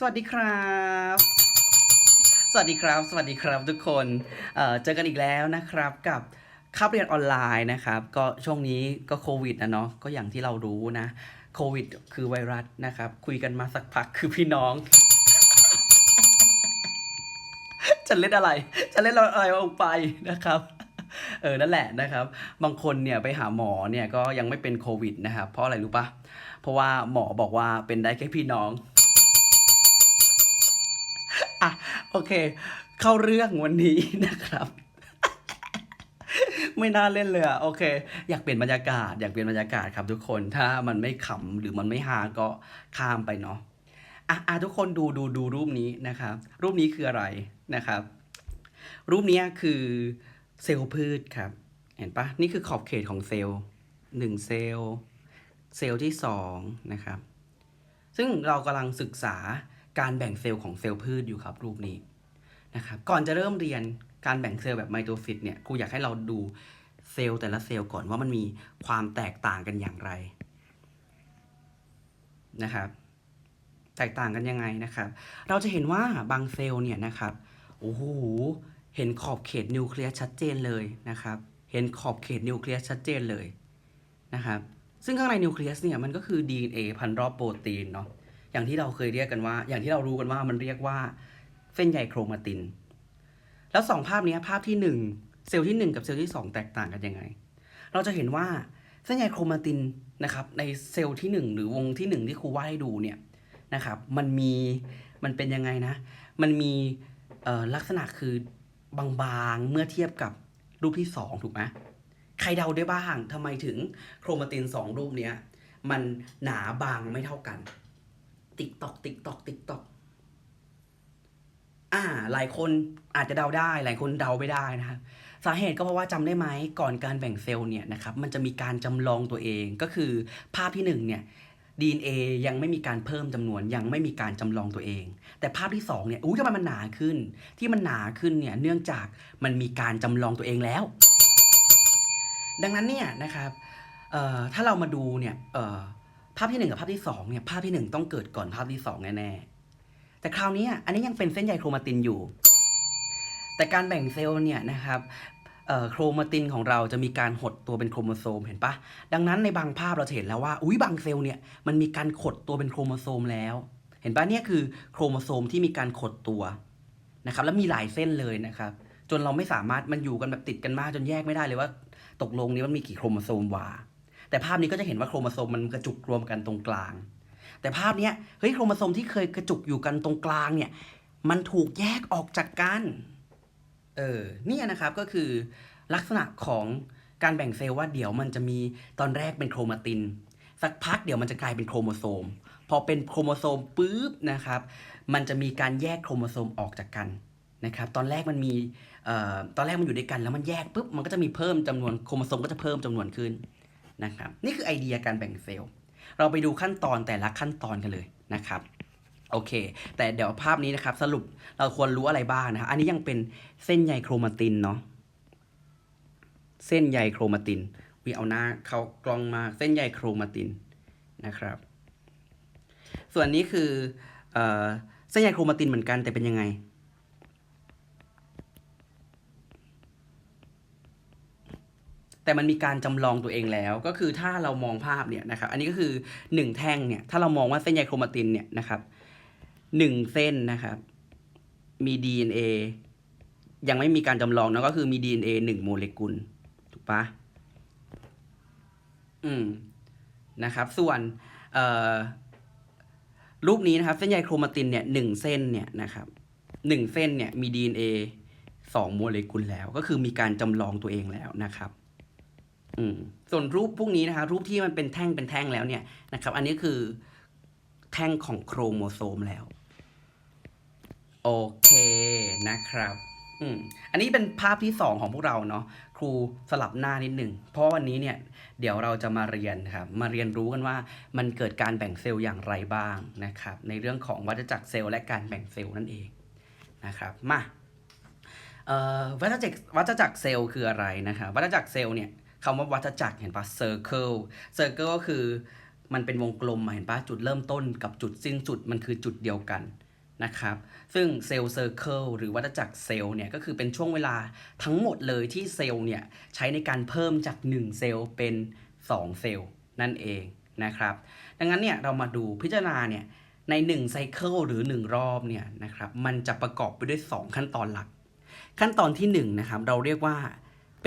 สวัสดีครับ สวัสดีครับ สวัสดีครับทุกคนเอ่อเจอกันอีกแล้วนะครับกับคาบเรียนออนไลน์นะครับ ก็ช่วงนี้ก็โควิดนะเนาะ ก็อย่างที่เรารู้นะ โควิดคือไวรัสนะครับ คุยกันมาสักพักคือพี่น้อง จะเล่นอะไร จะเล่นอะไรออกไปนะครับเออ นั่นแหละนะครับ บางคนเนี่ยไปหาหมอเนี่ยก็ยังไม่เป็นโควิดนะครับ เพราะอะไรรู้ปะเพราะว่าหมอบอกว่าเป็นได้แค่พี่น้อง อะโอเค เข้าเรื่องวันนี้นะครับ ไม่น่าเล่นเลยอะโอเค อยากเปลี่ยนบรรยากาศ อยากเปลี่ยนบรรยากาศครับทุกคนถ้ามันไม่ขำหรือมันไม่ฮาก็ข้ามไปเนาะอะอะทุกคนดูดูดูรูปนี้นะครับ รูปนี้คืออะไรนะครับ รูปนี้คือเซลล์พืชครับ เห็นปะนี่คือขอบเขตของเซลล์หนึ่งเซลล์เซลล์ที่สองนะครับ ซึ่งเรากำลังศึกษา การแบ่งเซลล์ของเซลล์พืชอยู่ครับรูปนี้นะครับก่อนจะเริ่มเรียนการแบ่งเซลล์แบบไมโตซิสเนี่ยครูอยากให้เราดูเซลล์แต่ละเซลล์ก่อนว่ามันมีความแตกต่างกันอย่างไรนะครับแตกต่างกันยังไงนะครับ เราจะเห็นว่าบางเซลล์เนี่ยนะครับโอ้โหเห็นขอบเขตนิวเคลียสชัดเจนเลยนะครับ เห็นขอบเขตนิวเคลียสชัดเจนเลยนะครับซึ่งข้างในนิวเคลียสเนี่ยมันก็คือ DNA พันรอบโปรตีนเนาะ อย่างที่เราเคยเรียกกันว่า อย่างที่เรารู้กันว่ามันเรียกว่าเส้นใยโครมาติน แล้วสองภาพนี้ภาพที่หนึ่งเซลล์ที่หนึ่งกับเซลล์ที่สองแตกต่างกันยังไง เราจะเห็นว่าเส้นใยโครมาตินนะครับในเซลล์ที่หนึ่งหรือวงที่หนึ่งที่ครูวาดให้ดูเนี่ยนะครับมันมีมันเป็นยังไงนะ มันมีลักษณะคือบางๆเมื่อเทียบกับรูปที่สองถูกไหมใครเดาได้บ้างทำไมถึงโครมาตินสองรูปเนี้ยมันหนาบางไม่เท่ากัน ติ๊กตอกติ๊กตอกติ๊กตอกอ่า หลายคนอาจจะเดาได้ หลายคนเดาไม่ได้นะครับสาเหตุก็เพราะว่าจำได้ไหมก่อนการแบ่งเซลล์เนี่ยนะครับมันจะมีการจำลองตัวเองก็คือภาพที่หนึ่งเนี่ย DNA ยังไม่มีการเพิ่มจำนวนยังไม่มีการจำลองตัวเอง แต่ภาพที่สองเนี่ยอุ้ยทำไมมันหนาขึ้น ที่มันหนาขึ้นเนี่ยเนื่องจากมันมีการจำลองตัวเองแล้ว ดังนั้นเนี่ยนะครับถ้าเรามาดูเนี่ย ภาพที่หนึ่งกับภาพที่สองเนี่ยภาพที่หนึ่งต้องเกิดก่อนภาพที่สองแน่ๆ แต่คราวนี้อันนี้ยังเป็นเส้นใยโครมาตินอยู่ แต่การแบ่งเซลล์เนี่ยนะครับเอ่อโครมาตินของเราจะมีการหดตัวเป็นโครโมโซมเห็นปะดังนั้นในบางภาพเราเห็นแล้วว่าอุ้ยบางเซลล์เนี่ยมันมีการขดตัวเป็นโครโมโซมแล้ว เห็นปะเนี่ยคือโครโมโซมที่มีการขดตัวนะครับแล้วมีหลายเส้นเลยนะครับ จนเราไม่สามารถมันอยู่กันแบบติดกันมากจนแยกไม่ได้เลยว่า ตกลงนี้มันมีกี่โครโมโซมวา แต่ภาพนี้ก็จะเห็นว่าโครโมโซมมันกระจุกรวมกันตรงกลาง แต่ภาพนี้เฮ้ยโครโมโซมที่เคยกระจุกอยู่กันตรงกลางเนี่ยมันถูกแยกออกจากกันเออเนี่ยนะครับก็คือลักษณะของการแบ่งเซลล์ว่าเดี๋ยวมันจะมีตอนแรกเป็นโครมาติน สักพักเดี๋ยวมันจะกลายเป็นโครโมโซม พอเป็นโครโมโซมปุ๊บนะครับ มันจะมีการแยกโครโมโซมออกจากกันนะครับตอนแรกมันมีออตอนแรกมันอยู่ด้วยกันแล้วมันแยกปุ๊บมันก็จะมีเพิ่มจำนวนโครโมโซมก็จะเพิ่มจำนวนขึ้น นะครับ นี่คือไอเดียการแบ่งเซลล์ เราไปดูขั้นตอนแต่ละขั้นตอนกันเลยนะครับโอเค แต่เดี๋ยวภาพนี้นะครับ สรุปเราควรรู้อะไรบ้างนะครับ อันนี้ยังเป็นเส้นใยโครมาตินเนาะเส้นใยโครมาตินวีเอาหน้าเขากลองมาเส้นใยโครมาตินนะครับ ส่วนนี้คือเอเส้นใยโครมาตินเหมือนกันแต่เป็นยังไง แต่มันมีการจำลองตัวเองแล้ว ก็คือถ้าเรามองภาพเนี่ยนะครับ อันนี้ก็คือหนึ่งแท่งเนี่ย ถ้าเรามองว่าเส้นใยโครมาตินเนี่ยนะครับหนึ่งเส้นนะครับ มี DNA ยังไม่มีการจำลองนะก็คือมี DNA หนึ่งโมเลกุล ถูกปะอืม นะครับ ส่วนรูปนี้นะครับ เส้นใยโครมาตินเนี่ยหนึ่งเส้นเนี่ยนะครับหนึ่งเส้นเนี่ยมี DNA สองโมเลกุลแล้ว ก็คือมีการจำลองตัวเองแล้วนะครับ ส่วนรูปพวกนี้นะคะรูปที่มันเป็นแท่งเป็นแท่งแล้วเนี่ยนะครับ อันนี้คือแท่งของโครโมโซมแล้ว โอเคนะครับอืมอันนี้เป็นภาพที่สองของพวกเราเนาะครูสลับหน้านิดหนึ่งเพราะวันนี้เนี่ยเดี๋ยวเราจะมาเรียนครับมาเรียนรู้กันว่ามันเกิดการแบ่งเซลล์อย่างไรบ้างนะครับ ในเรื่องของวัฏจักรเซลล์และการแบ่งเซลล์นั่นเองนะครับมาวัฏจักรวัฏจักรเซลล์คืออะไรนะครับวัฏจักรเซลล์เนี่ย คำว่าวัฏจักรเห็นปะ circle circle ก็คือมันเป็นวงกลมเห็นปะจุดเริ่มต้นกับจุดสิ้นสุดมันคือจุดเดียวกันนะครับ ซึ่งเซลล์เซอร์เคิลหรือวัฏจักรเซลล์เนี่ยก็คือเป็นช่วงเวลาทั้งหมดเลยที่เซลล์เนี่ยใช้ในการเพิ่มจาก 1 เซลล์เป็น 2 เซลล์นั่นเองนะครับ ดังนั้นเนี่ยเรามาดูพิจารณาเนี่ยใน1ไซเคิลหรือ 1 รอบเนี่ยนะครับมันจะประกอบไปด้วย 2 ขั้นตอนหลัก ขั้นตอนที่1นะครับเราเรียกว่า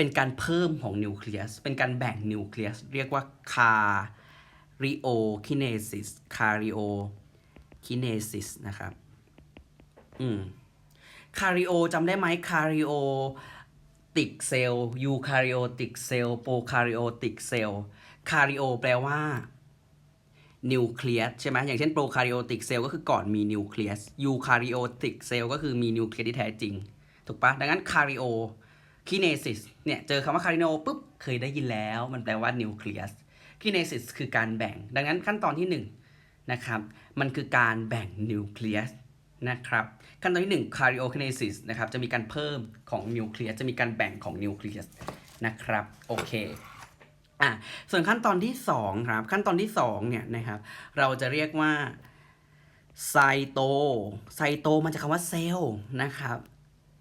เป็นการเพิ่มของนิวเคลียส เป็นการแบ่งนิวเคลียส เรียกว่า karyokinesis karyokinesis นะครับ อืม karyo จำได้ไหม karyo ติกเซลล์ eukaryotic cell prokaryotic cell karyo แปลว่านิวเคลียสใช่ไหมอย่างเช่นโปรคาริโอติกเซลล์ก็คือก่อนมีนิวเคลียสยูคาริโอติกเซลล์ก็คือมีนิวเคลียสที่แท้จริง ถูกปะดังนั้นคาริโอ คิเนซิสเนี่ยเจอคำว่าคาริโอปุ๊บเคยได้ยินแล้ว มันแปลว่านิวเคลียสคิเนซิสคือการแบ่ง ดังนั้นขั้นตอนที่1นงนะครับมันคือการแบ่งนิวเคลียสนะครับขั้นตอนที่1 karyokinesis นะครับจะมีการเพิ่มของนิวเคลียสจะมีการแบ่งของนิวเคลียสนะครับโอเคอะส่วนขั้นตอนที่2ครับขั้นตอนที่2เนี่ยนะครับเราจะเรียกว่าไซโตไซโตมันจะคำว่าเซลล์นะครับ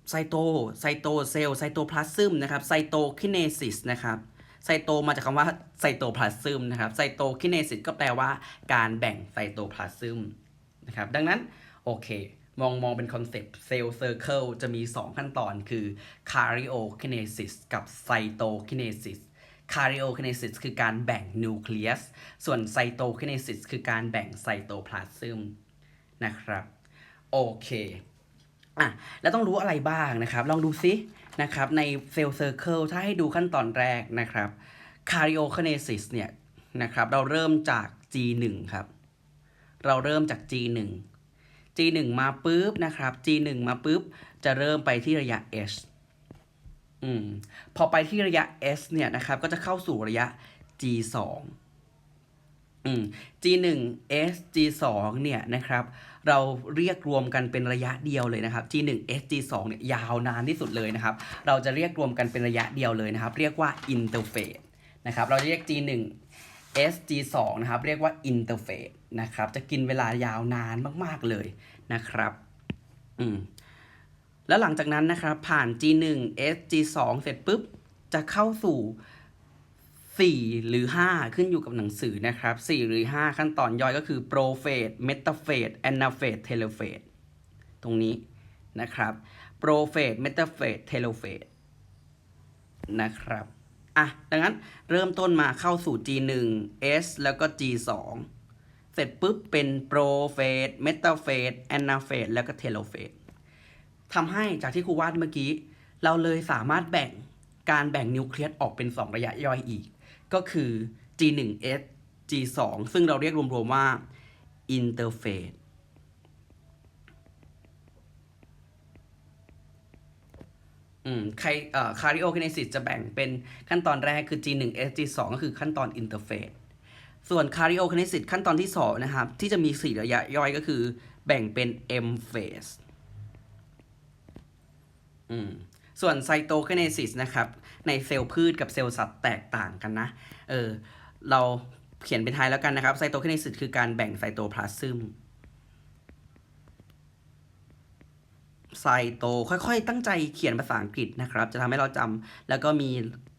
ไซโตไซโตเซลล์ไซโตพลาซึมนะครับไซโตคิเนซิสนะครับไซโตมาจากคำว่าไซโตพลาซึมนะครับไซโตคิเนซิสก็แปลว่าการแบ่งไซโตพลาซึมนะครับดังนั้นโอเคมองมองเป็นคอนเซปต์เซลล์เซอร์เคิลจะมี 2 ขั้นตอนคือ karyokinesis กับ cytokinesis karyokinesis คือการแบ่งนิวเคลียสส่วน cytokinesis คือการแบ่งไซโตพลาซึมนะครับโอเค อะแล้วต้องรู้อะไรบ้างนะครับ ลองดูซินะครับในเซลล์เซอร์เคิลถ้าให้ดูขั้นตอนแรกนะครับ karyokinesis เนี่ยนะครับเราเริ่มจาก G1 ครับ เราเริ่มจาก G1 G1 มาปุ๊บนะครับ G1 มาปุ๊บ จะเริ่มไปที่ระยะ H อืมพอไปที่ระยะ S เนี่ยนะครับ ก็จะเข้าสู่ระยะ G2 อืม G1 S G2 เนี่ยนะครับเราเรียกรวมกันเป็นระยะเดียวเลยนะครับ G1 S G2 เนี่ยยาวนานที่สุดเลยนะครับ เราจะเรียกรวมกันเป็นระยะเดียวเลยนะครับ เรียกว่า interface นะครับ เราจะเรียก G1 S G2 นะครับ เรียกว่า interface นะครับ จะกินเวลายาวนานมาก ๆ เลยนะครับอืมแล้วหลังจากนั้นนะครับผ่าน G1 S G2 เสร็จปุ๊บ จะเข้าสู่ 4 หรือ 5 ขึ้นอยู่กับหนังสือนะครับ 4 หรือ 5 ขั้นตอนย่อยก็คือ prophase metaphase anaphase telophase ตรงนี้นะครับ prophase metaphase telophase นะครับอะดังนั้นเริ่มต้นมาเข้าสู่ G1 S แล้วก็ G2 เสร็จปุ๊บเป็น prophase metaphase anaphase แล้วก็ telophase ทำให้จากที่ครูวาดเมื่อกี้ เราเลยสามารถแบ่งการแบ่งนิวเคลียสออกเป็น 2 ระยะย่อยอีก ก็คือ G1S G2 ซึ่งเราเรียกรวมๆว่า interphase อืมใครเอ่อ karyokinesis จะแบ่งเป็นขั้นตอนแรกคือ G1S G2 ก็คือขั้นตอน interphase ส่วน karyokinesis ขั้นตอนที่ 2 นะครับ ที่จะมี 4 ระยะย่อยก็คือแบ่งเป็น M phase อืม ส่วนไซโตคเนซิสนะครับ ในเซลล์พืชกับเซลล์สัตว์แตกต่างกันนะ เออ เราเขียนเป็นไทยแล้วกันนะครับ ไซโตคเนซิสคือการแบ่งไซโตพลาซึมไซโตค่อยๆ ตั้งใจเขียนภาษาอังกฤษนะครับ จะทำให้เราจำแล้วก็มี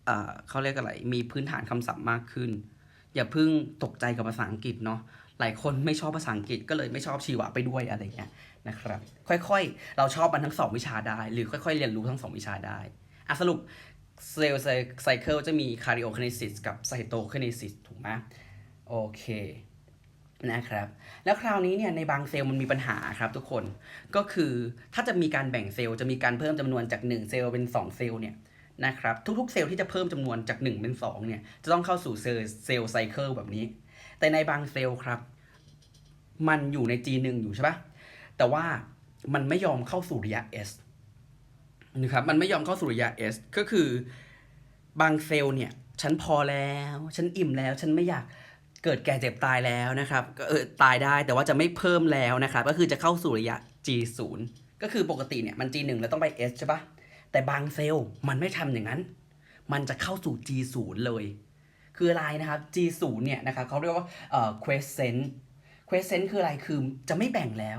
เอ่อเขาเรียกอะไร มีพื้นฐานคำศัพท์มากขึ้น อย่าเพิ่งตกใจกับภาษาอังกฤษเนาะหลายคนไม่ชอบภาษาอังกฤษก็เลยไม่ชอบชีวะไปด้วยอะไรเงี้ย นะครับ ค่อยๆ เราชอบมันทั้งสองวิชาได้ หรือค่อยๆ เรียนรู้ทั้งสองวิชาได้อะสรุปเซลล์ไซเคิลจะมีคาริโอคเนซิสกับไซโตคเนซิสถูกไหมโอเคนะครับ แล้วคราวนี้เนี่ยในบางเซลล์มันมีปัญหาครับทุกคนก็คือถ้าจะมีการแบ่งเซลล์จะมีการเพิ่มจำนวนจาก 1 เซลล์เป็น 2 เซลล์เนี่ยนะครับทุกๆเซลล์ที่จะเพิ่มจำนวนจาก 1 เป็น 2เนี่ยจะต้องเข้าสู่เซลล์เซลล์ไซเคิลแบบนี้ แต่ในบางเซลล์ครับ มันอยู่ใน G1 อยู่ใช่ปะ แต่ว่ามันไม่ยอมเข้าสู่ระยะ S นะครับ มันไม่ยอมเข้าสู่ระยะ S ก็คือบางเซลล์เนี่ย ฉันพอแล้ว ฉันอิ่มแล้ว ฉันไม่อยากเกิดแก่เจ็บตายแล้วนะครับ ก็เออตายได้แต่ว่าจะไม่เพิ่มแล้วนะครับ ก็คือจะเข้าสู่ระยะ G0 ก็คือปกติเนี่ยมัน G1 แล้วต้องไป S ใช่ปะแต่บางเซลล์มันไม่ทำอย่างนั้น มันจะเข้าสู่ G0 เลย คืออะไรนะครับ G0 เนี่ยนะครับเขาเรียกว่าเอ่อ quiescent quiescent คืออะไรคือจะไม่แบ่งแล้ว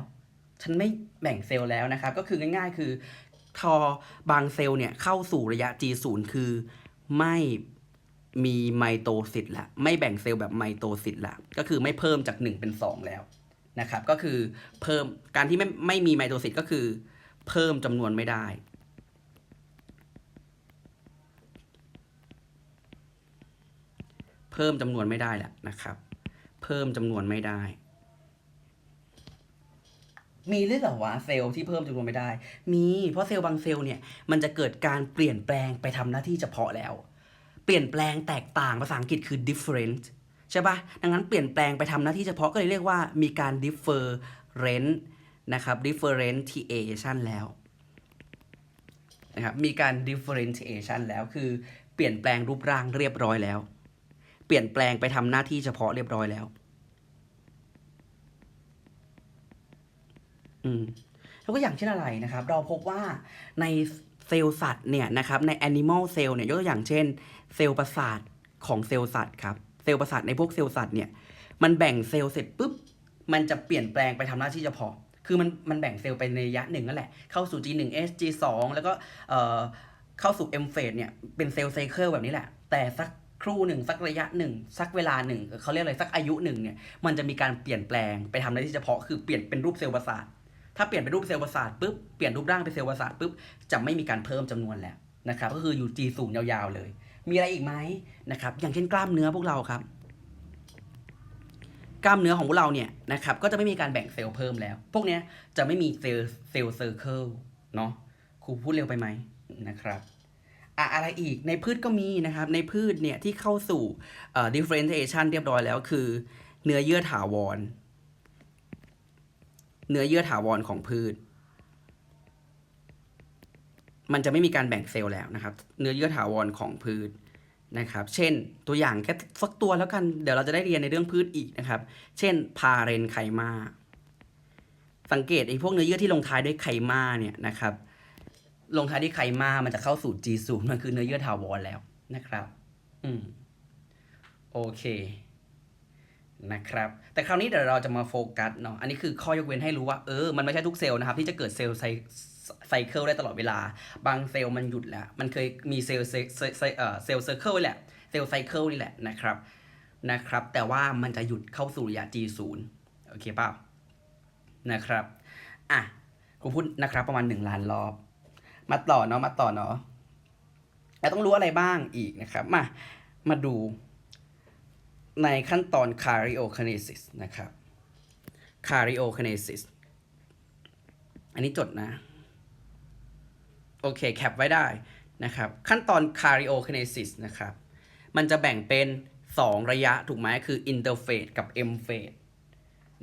ฉันไม่แบ่งเซลล์แล้วนะครับ ก็คือง่ายๆ คือทอบางเซลล์เนี่ยเข้าสู่ระยะ G0 คือไม่มีไมโตซิสละไม่แบ่งเซลล์แบบไมโตซิสละก็คือไม่เพิ่มจาก 1 เป็น 2 แล้วนะครับ ก็คือเพิ่มการที่ไม่ไม่มีไมโตซิสก็คือเพิ่มจำนวนไม่ได้เพิ่มจำนวนไม่ได้แหละนะครับ เพิ่มจำนวนไม่ได้ มีหรือเปล่าวะเซลล์ที่เพิ่มจำนวนไม่ได้ มีเพราะเซลล์บางเซลล์เนี่ยมันจะเกิดการเปลี่ยนแปลงไปทำหน้าที่เฉพาะแล้ว เปลี่ยนแปลงแตกต่างภาษาอังกฤษคือ different ใช่ปะดังนั้นเปลี่ยนแปลงไปทำหน้าที่เฉพาะก็เลยเรียกว่ามีการ different นะครับ differentiation แล้วนะครับมีการ differentiation แล้วคือเปลี่ยนแปลงรูปร่างเรียบร้อยแล้ว เปลี่ยนแปลงไปทำหน้าที่เฉพาะเรียบร้อยแล้ว อืมแล้วก็อย่างเช่นอะไรนะครับ เราพบว่าในเซลล์สัตว์เนี่ยนะครับใน animal cell เนี่ยยกตัวอย่างเช่น เซลล์ประสาทของเซลล์สัตว์ครับเซลล์ประสาทในพวกเซลล์สัตว์เนี่ยมันแบ่งเซลล์เสร็จปุ๊บมันจะเปลี่ยนแปลงไปทำหน้าที่เฉพาะ คือมันมันแบ่งเซลล์ไปในระยะหนึ่งนั่นแหละ เข้าสู่ G1S G2 แล้วก็เอ่อเข้าสู่ M phase เนี่ยเป็นเซลล์ไซเคิลแบบนี้แหละ แต่สักครู่หนึ่งสักระยะหนึ่งสักเวลาหนึ่งเขาเรียกอะไรสักอายุหนึ่งเนี่ยมันจะมีการเปลี่ยนแปลงไปทำหน้าที่เฉพาะ คือเปลี่ยนเป็นรูปเซลล์ประสาท ถ้าเปลี่ยนเป็นรูปเซลล์ประสาทปุ๊บ เปลี่ยนรูปร่างเป็นเซลล์ประสาทปุ๊บ จะไม่มีการเพิ่มจำนวนแล้วนะครับ ก็คืออยู่ G ศูนย์ยาวๆเลย มีอะไรอีกไหมนะครับ อย่างเช่นกล้ามเนื้อพวกเราครับ กล้ามเนื้อของพวกเราเนี่ยนะครับ ก็จะไม่มีการแบ่งเซลล์เพิ่มแล้ว พวกเนี้ยจะไม่มีเซลล์เซลล์เซอร์เคิลเนาะ ครูพูดเร็วไปไหมนะครับอะอะไรอีกในพืชก็มีนะครับ ในพืชเนี่ยที่เข้าสู่ differentiation เรียบร้อยแล้วคือ เนื้อเยื่อถาวร เนื้อเยื่อถาวรของพืช มันจะไม่มีการแบ่งเซลล์แล้วนะครับ เนื้อเยื่อถาวรของพืชนะครับ เช่นตัวอย่างแค่สักตัวแล้วกัน เดี๋ยวเราจะได้เรียนในเรื่องพืชอีกนะครับ เช่น พาเรนไคมาสังเกตไอ้พวกเนื้อเยื่อที่ลงท้ายด้วยไคมาเนี่ยนะครับ ลงท้ายด้วยไคมามันจะเข้าสู่ G0 มันคือเนื้อเยื่อถาวรแล้วนะครับ อืม โอเค นะครับ แต่คราวนี้เดี๋ยวเราจะมาโฟกัสเนาะ อันนี้คือข้อยกเว้นให้รู้ว่า เออ มันไม่ใช่ทุกเซลล์นะครับ ที่จะเกิดเซลล์ไซไซเคิลได้ตลอดเวลา บางเซลล์มันหยุดแล้ว มันเคยมีเซลล์เซลล์เซลล์เอ่อเซลเซอร์เคิลแหละ เซลล์ไซเคิลนี่แหละนะครับ นะครับ แต่ว่ามันจะหยุดเข้าสู่ระยะ G0 โอเคเปล่า นะครับ อะกูพูดนะครับประมาณหนึ่งล้านรอบ มาต่อเนาะ มาต่อเนาะแล้วต้องรู้อะไรบ้างอีกนะครับ มา มาดู ในขั้นตอน karyokinesis นะครับ karyokinesis อันนี้จดนะ โอเค แคปไว้ได้นะครับ ขั้นตอน karyokinesis นะครับ มันจะแบ่งเป็น 2 ระยะถูกไหมคือ interphase กับ m phase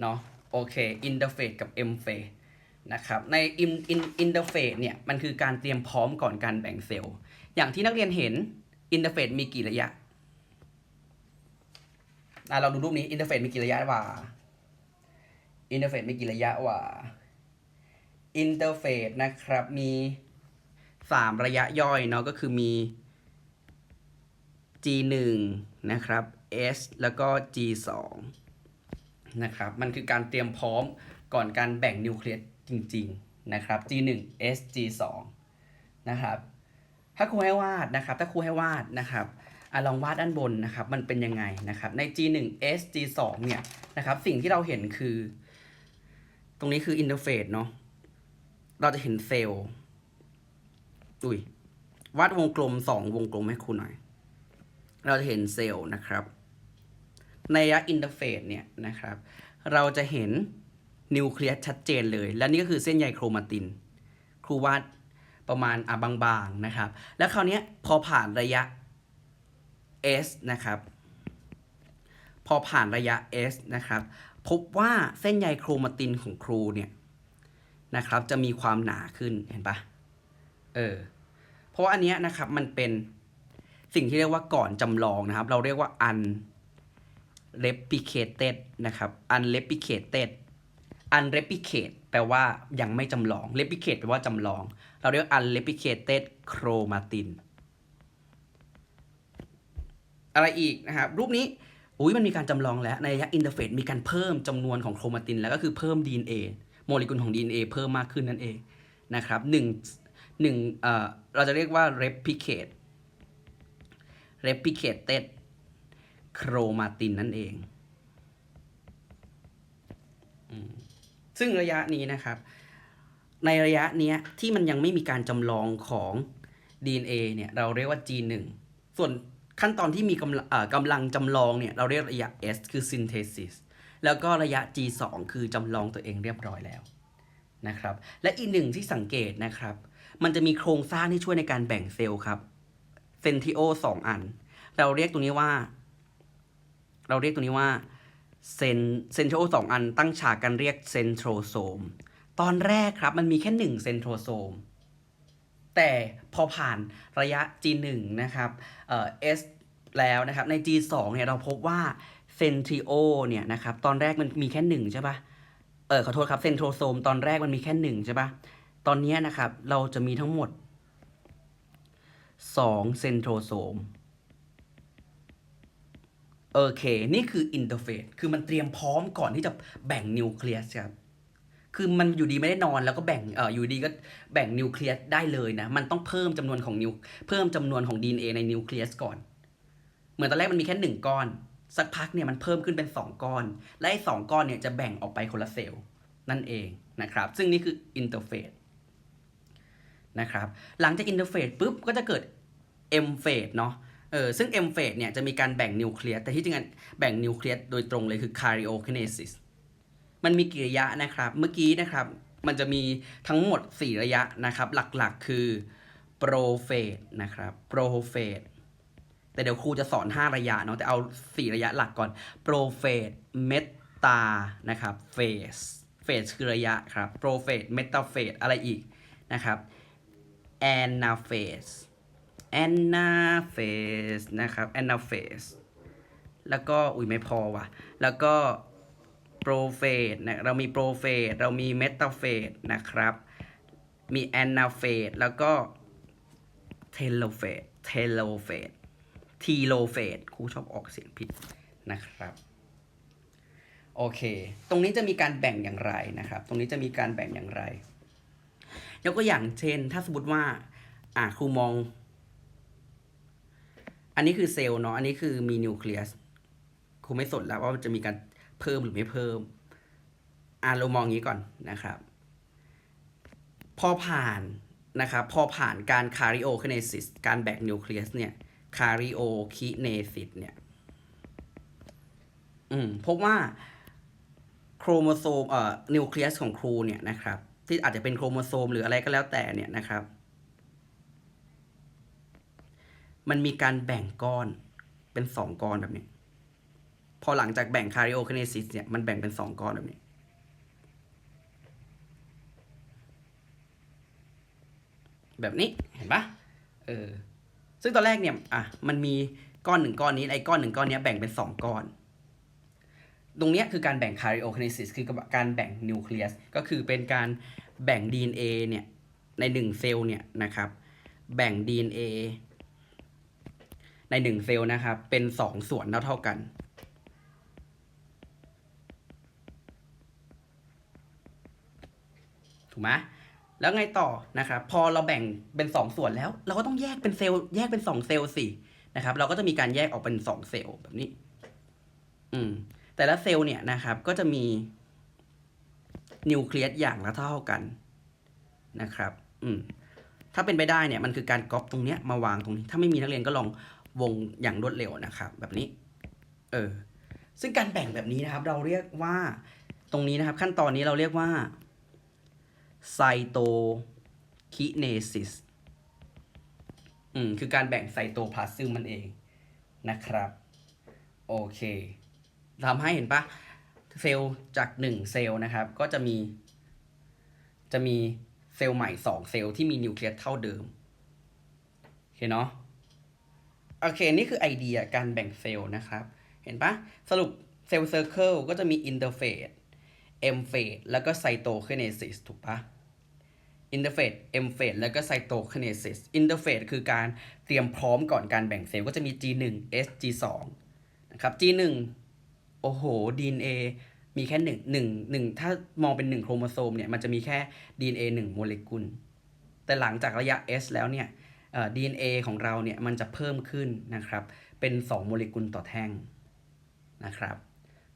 เนาะโอเค interphase กับ m phase นะครับใน in in interphase เนี่ยมันคือการเตรียมพร้อมก่อนการแบ่งเซลล์ อย่างที่นักเรียนเห็น interphase มีกี่ระยะ อะเราดูรูปนี้อินเทอร์เฟซมีกี่ระยะวะอินเทอร์เฟซมีกี่ระยะวะอินเทอร์เฟซนะครับมีสามระยะย่อยเนาะก็คือมี G1 นะครับ S แล้วก็ G2 นะครับมันคือการเตรียมพร้อมก่อนการแบ่งนิวเคลียสจริง ๆ นะครับ G1 S G2 นะครับ ถ้าครูให้วาดนะครับ ถ้าครูให้วาดนะครับ อะลองวาดด้านบนนะครับ มันเป็นยังไงนะครับ ใน G1S G2 เนี่ยนะครับ สิ่งที่เราเห็นคือ ตรงนี้คืออินเทอร์เฟซเนาะ เราจะเห็นเซลล์อุ้ยวาดวงกลมสองวงกลมให้ครูหน่อย เราจะเห็นเซลล์นะครับ ในระยะอินเทอร์เฟซเนี่ยนะครับ เราจะเห็นนิวเคลียสชัดเจนเลย และนี่ก็คือเส้นใยโครมาติน ครูวาดประมาณอะบางๆนะครับ แล้วคราวนี้พอผ่านระยะ S นะครับ พอผ่านระยะ S นะครับ พบว่าเส้นใยโครมาตินของครูเนี่ยนะครับจะมีความหนาขึ้นเห็นปะเออเพราะว่าอันเนี้ยนะครับมันเป็นสิ่งที่เรียกว่าก่อนจำลองนะครับ เราเรียกว่า unreplicated นะครับ unreplicated unreplicate แปลว่ายังไม่จำลอง replicate แปลว่าจำลอง เราเรียก unreplicated chromatin อะไรอีกนะครับรูปนี้อุ้ยมันมีการจำลองแล้วในระยะอินเทอร์เฟซมีการเพิ่มจำนวนของโครมาตินแล้วก็คือเพิ่ม DNA โมเลกุลของ DNA เพิ่มมากขึ้นนั่นเองนะครับหนึ่งหนึ่งเอ่อเราจะเรียกว่า replicate replicated chromatin นั่นเองอซึ่งระยะนี้นะครับ ในระยะนี้ที่มันยังไม่มีการจำลองของ DNA เนี่ย เราเรียกว่า G1 ส่วน ขั้นตอนที่มีกำลังกำลังจำลองเนี่ยเราเรียกระยะ S คือ synthesis แล้วก็ระยะ G2 คือจำลองตัวเองเรียบร้อยแล้วนะครับ และอีกหนึ่งที่สังเกตนะครับ มันจะมีโครงสร้างที่ช่วยในการแบ่งเซลล์ครับเซนทิโอสองอัน เราเรียกตรงนี้ว่า เราเรียกตรงนี้ว่าเซนเซนโทรสองอันตั้งฉากกันเรียกเซนโทรโซม ตอนแรกครับมันมีแค่หนึ่งเซนโทรโซม แต่พอผ่านระยะ G1 นะครับเอ่อ S แล้วนะครับใน G2 เนี่ยเราพบว่าเซนทริโอเนี่ยนะครับตอนแรกมันมีแค่หนึ่งใช่ปะเออขอโทษครับเซนโทรโซมตอนแรกมันมีแค่หนึ่งใช่ปะตอนนี้นะครับเราจะมีทั้งหมด2เซนโทรโซมโอเค นี่คืออินเทอร์เฟซคือมันเตรียมพร้อมก่อนที่จะแบ่งนิวเคลียสครับ คือมันอยู่ดีไม่ได้นอนแล้วก็แบ่งเอออยู่ดีก็แบ่งนิวเคลียสได้เลยนะ มันต้องเพิ่มจำนวนของนิวเพิ่มจำนวนของ DNA ในนิวเคลียสก่อน เหมือนตอนแรกมันมีแค่หนึ่งก้อน สักพักเนี่ยมันเพิ่มขึ้นเป็นสองก้อน และไอ้สองก้อนเนี่ยจะแบ่งออกไปคนละเซลล์นั่นเองนะครับ ซึ่งนี่คืออินเทอร์เฟซนะครับ หลังจากอินเทอร์เฟซปุ๊บก็จะเกิด M เฟสเนาะเออซึ่ง M เฟสเนี่ยจะมีการแบ่งนิวเคลียสแต่ที่จริงอันแบ่งนิวเคลียสโดยตรงเลยคือ karyokinesis มันมีกี่ระยะนะครับ เมื่อกี้นะครับ มันจะมีทั้งหมด 4 ระยะนะครับ หลักๆ คือ pro phase นะครับ pro phase แต่เดี๋ยวครูจะสอน 5 ระยะเนาะแต่เอา 4 ระยะหลักก่อน pro phase meta นะครับ phase phase คือระยะครับ pro phase meta phase อะไรอีกนะครับ anaphase anaphase นะครับ anaphase แล้วก็ อุ้ยไม่พอว่ะ แล้วก็ prophase นะเรามี prophase เรามี metaphase นะครับ มี anaphase แล้วก็ telophase telophase telophase ครูชอบออกเสียงผิดนะครับโอเค ตรงนี้จะมีการแบ่งอย่างไรนะครับ ตรงนี้จะมีการแบ่งอย่างไร ยกตัวอย่างเช่น ถ้าสมมติว่า อะครูมอง อันนี้คือเซลล์เนาะ อันนี้คือมีนิวเคลียส ครูไม่สนแล้วว่ามันจะมีการ เพิ่มหรือไม่เพิ่มอะเรามองอย่างนี้ก่อนนะครับ พอผ่านนะครับพอผ่านการคาริโอคเนซิสการแบ่งนิวเคลียสเนี่ยคาริโอคิเนซิสเนี่ยอืมพบว่าโครโมโซมเอ่อนิวเคลียสของครูเนี่ยนะครับที่อาจจะเป็นโครโมโซมหรืออะไรก็แล้วแต่เนี่ยนะครับ มันมีการแบ่งก้อนเป็นสองก้อนแบบนี้ พอหลังจากแบ่งคาริโอคเนซิสเนี่ย มันแบ่งเป็นสองก้อนแบบนี้ แบบนี้เห็นปะเออซึ่งตอนแรกเนี่ยอะมันมีก้อนหนึ่งก้อนนี้ไอ้ก้อนหนึ่งก้อนนี้แบ่งเป็นสองก้อน ตรงเนี้ยคือการแบ่ง karyokinesis คือการแบ่งนิวเคลียสก็คือเป็นการแบ่ง DNA เนี่ยในหนึ่งเซลล์เนี่ยนะครับแบ่ง DNA ในหนึ่งเซลล์นะครับเป็นสองส่วนเท่าเท่ากัน ถูกไหมแล้วไงต่อนะครับพอเราแบ่งเป็นสองส่วนแล้ว เราก็ต้องแยกเป็นเซลล์แยกเป็นสองเซลล์สินะครับ เราก็จะมีการแยกออกเป็นสองเซลล์แบบนี้ อืม แต่ละเซลล์เนี่ยนะครับ ก็จะมีนิวเคลียสอย่างละเท่ากันนะครับ อืม ถ้าเป็นไปได้เนี่ยมันคือการก๊อปตรงเนี้ยมาวางตรงนี้ ถ้าไม่มีนักเรียนก็ลองวงอย่างรวดเร็วนะครับ แบบนี้ เออ ซึ่งการแบ่งแบบนี้นะครับ เราเรียกว่าตรงนี้นะครับ ขั้นตอนนี้เราเรียกว่า ไซโตคิเนซิสอืมคือการแบ่งไซโตพลาซึมมันเองนะครับ โอเคทำให้เห็นปะเซลล์จากหนึ่งเซลล์นะครับ ก็จะมี จะมีเซลล์ใหม่สองเซลล์ที่มีนิวเคลียสเท่าเดิม โอเคเนาะโอเค นี่คือไอเดียการแบ่งเซลล์นะครับ เห็นปะสรุปเซลล์เซอร์เคิลก็จะมีอินเตอร์เฟส เอ็มเฟสแล้วก็ไซโตคเนซิสถูกปะอินเตอร์เฟสเอ็มเฟสแล้วก็ไซโตคเนซิสอินเตอร์เฟสคือการเตรียมพร้อมก่อนการแบ่งเซลล์ก็จะมี G1 S G2 นะครับ G1 โอ้โห DNA มีแค่หนึ่งหนึ่งหนึ่งถ้ามองเป็นหนึ่งโครโมโซมเนี่ยมันจะมีแค่ DNA หนึ่งโมเลกุล แต่หลังจากระยะ S แล้วเนี่ยเอ่อ DNA ของเราเนี่ยมันจะเพิ่มขึ้นนะครับ เป็น 2 โมเลกุลต่อแท่งนะครับ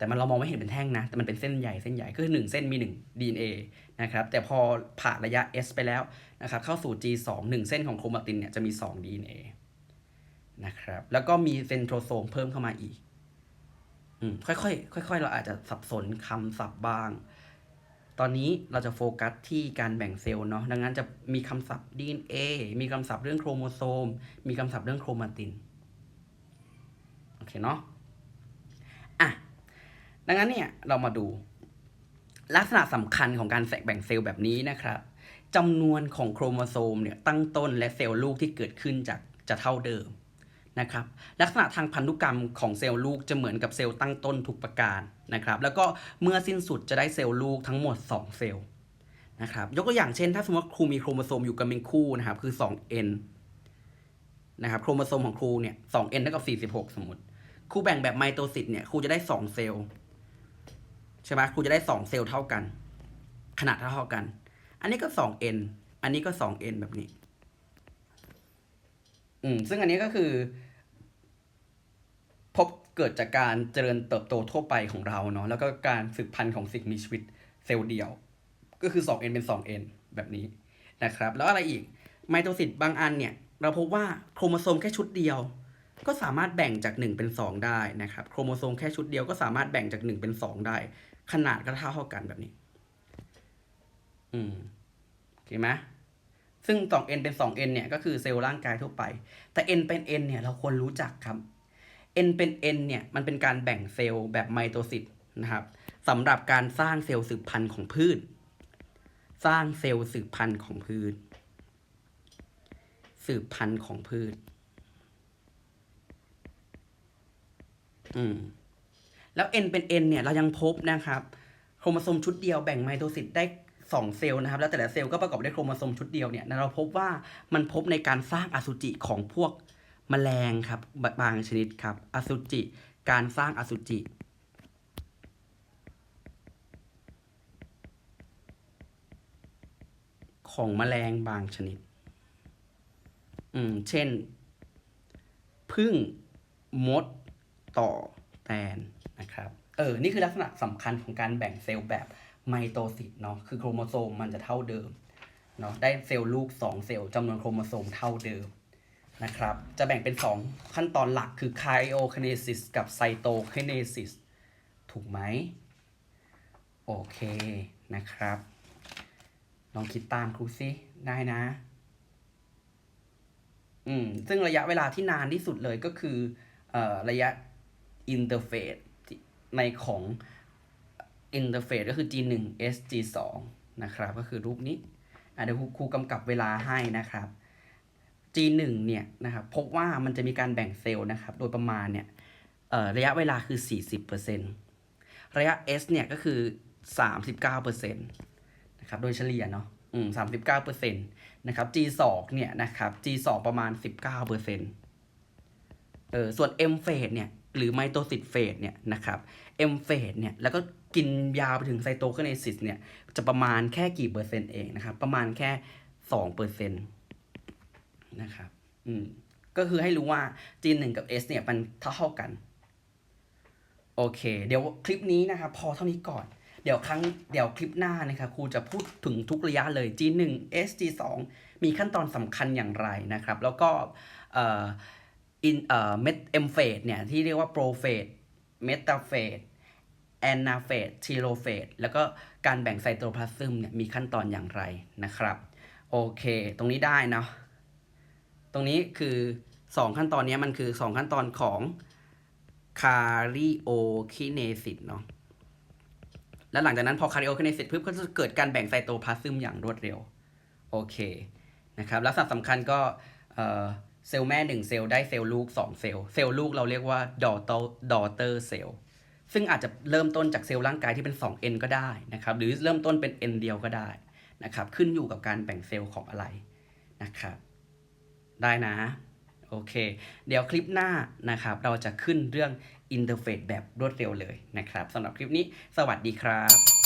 แต่มันเรามองไม่เห็นเป็นแท่งนะ แต่มันเป็นเส้นใหญ่เส้นใหญ่ก็คือ 1 เส้นมี 1 DNA นะครับ แต่พอผ่านระยะ S ไปแล้วนะครับ เข้าสู่ G2 1 เส้นของโครมาตินเนี่ยจะมี 2 DNA นะครับ แล้วก็มีเซนโทรโซมเพิ่มเข้ามาอีกอืมค่อยๆ ค่อย ๆ เราอาจจะสับสนคำศัพท์บ้าง ตอนนี้เราจะโฟกัสที่การแบ่งเซลล์เนาะ ดังนั้นจะมีคำศัพท์ DNA มีคำศัพท์เรื่องโครโมโซม มีคำศัพท์เรื่องโครมาติน โอเคเนาะ ดังนั้นเนี่ยเรามาดูลักษณะสำคัญของการแบ่งเซลล์แบบนี้นะครับจำนวนของโครโมโซมเนี่ยตั้งต้นและเซลล์ลูกที่เกิดขึ้นจากจะเท่าเดิมนะครับลักษณะทางพันธุกรรมของเซลล์ลูกจะเหมือนกับเซลล์ตั้งต้นทุกประการนะครับแล้วก็เมื่อสิ้นสุดจะได้เซลล์ลูกทั้งหมด 2 เซลล์นะครับยกตัวอย่างเช่น ถ้าสมมติว่าครูมีโครโมโซมอยู่กันเป็นคู่นะครับคือ 2n นะครับโครโมโซมของครูเนี่ย 2n เท่ากับ46 สมมติครูแบ่งแบบไมโตซิสเนี่ยครูจะได้ 2 เซลล์ ช่ไหมครูจะได้ 2 เซลล์เท่ากัน ขนาดเท่ากัน อันนี้ก็ 2n อันนี้ก็ 2n แบบนี้ อืม ซึ่งอันนี้ก็คือ พบเกิดจากการเจริญเติบโตทั่วไปของเราเนาะ แล้วก็การสืบพันธุ์ของสิ่งมีชีวิตเซลล์เดียว ก็คือ 2n เป็น 2n แบบนี้นะครับ แล้วอะไรอีก ไมโตซิสบางอันเนี่ย เราพบว่าโครโมโซมแค่ชุดเดียว ก็สามารถแบ่งจาก 1 เป็น 2 ได้นะครับ โครโมโซมแค่ชุดเดียวก็สามารถแบ่งจาก 1 เป็น 2 ได้ ขนาดก็เท่าเท่ากันแบบนี้ อืมโอเคไหมซึ่ง 2n เป็น 2n เนี่ยก็คือเซลล์ร่างกายทั่วไป แต่ n เป็น n เนี่ยเราควรรู้จักครับ n เป็น n เนี่ยมันเป็นการแบ่งเซลล์แบบไมโตซิสนะครับสำหรับการสร้างเซลล์สืบพันธุ์ของพืช สร้างเซลล์สืบพันธุ์ของพืช สืบพันธุ์ของพืช อืม แล้ว n เป็น n เนี่ยเรายังพบนะครับโครโมโซมชุดเดียวแบ่งไมโตซิสได้2เซลล์นะครับแล้วแต่ละเซลล์ก็ประกอบด้วยโครโมโซมชุดเดียวเนี่ยเราพบว่ามันพบในการสร้างอสุจิของพวกแมลงครับบางชนิดครับ อสุจิ การสร้างอสุจิของแมลงบางชนิด อืม เช่น พึ่ง มด ต่อ แตน นะครับ เออ นี่คือลักษณะสำคัญของการแบ่งเซลล์แบบไมโตซิสเนาะ คือโครโมโซมมันจะเท่าเดิมเนาะ ได้เซลล์ลูก 2 เซลล์จำนวนโครโมโซมเท่าเดิมนะครับ จะแบ่งเป็น 2 ขั้นตอนหลักคือ Kyokinesis กับ Cytokinesis ถูกไหม โอเคนะครับ ลองคิดตามครูซิได้นะอืมซึ่งระยะเวลาที่นานที่สุดเลยก็คือเอ่อระยะอินเตอร์เฟส ในของอินเตอร์เฟสก็คือ G1 S G2 นะครับ ก็คือรูปนี้เดี๋ยวครูกำกับเวลาให้นะครับ G1 เนี่ยนะครับพบว่ามันจะมีการแบ่งเซลล์นะครับ โดยประมาณเนี่ยระยะเวลาคือ 40%ระยะ S เนี่ยก็คือ 39%นะครับ โดยเฉลี่ยเนาะอืม39%นต์นะครับ G2 เนี่ยนะครับ G2 ประมาณ19%เออส่วน M phase เนี่ย หรือไมโตซิสเฟสเนี่ยนะครับ M phase เนี่ยแล้วก็กินยาวไปถึงไซโตค i เนซิสเนี่ยจะประมาณแค่กี่เปอร์เซ็นต์เองนะครับ ประมาณแค่2เปอร์เซ็นต์นะครับอืมก็คือให้รู้ว่า G1 กับ S เนี่ยมันเท่าเท่ากัน โอเค เดี๋ยวคลิปนี้นะครับพอเท่านี้ก่อน เดี๋ยวครั้งเดี๋ยวคลิปหน้านะครับครูจะพูดถึงทุกระยะเลย G1 S G2 มีขั้นตอนสำคัญอย่างไรนะครับ แล้วก็เอ่อ อินเอ่อเมทเอมเฟสเนี่ยที่เรียกว่าโปรเฟสเมตาเฟสแอนนาเฟสทีโรเฟสแล้วก็การแบ่งไซโตพลาซึมเนี่ยมีขั้นตอนอย่างไรนะครับ โอเค ตรงนี้ได้เนาะตรงนี้คือ 2 ขั้นตอนนี้มันคือ 2 ขั้นตอนของคาริโอคิเนซิสเนาะแล้วหลังจากนั้นพอคาริโอคิเนซิสปุ๊บก็จะเกิดการแบ่งไซโตพลาซึมอย่างรวดเร็ว โอเคนะครับ แล้วสัดสำคัญก็เอ่อ เซลล์แม่1เซลล์ได้เซลล์ลูก2เซลล์เซลล์ลูกเราเรียกว่า daughter daughter cell ซึ่งอาจจะเริ่มต้นจากเซลล์ร่างกายที่เป็น 2n ก็ได้นะครับหรือเริ่มต้นเป็น n เดียวก็ได้นะครับขึ้นอยู่กับการแบ่งเซลล์ของอะไรนะครับได้นะโอโอเค เดี๋ยวคลิปหน้านะครับเราจะขึ้นเรื่องอินเทอร์เฟซแบบรวดเร็วเลยนะครับสำหรับคลิปนี้สวัสดีครับ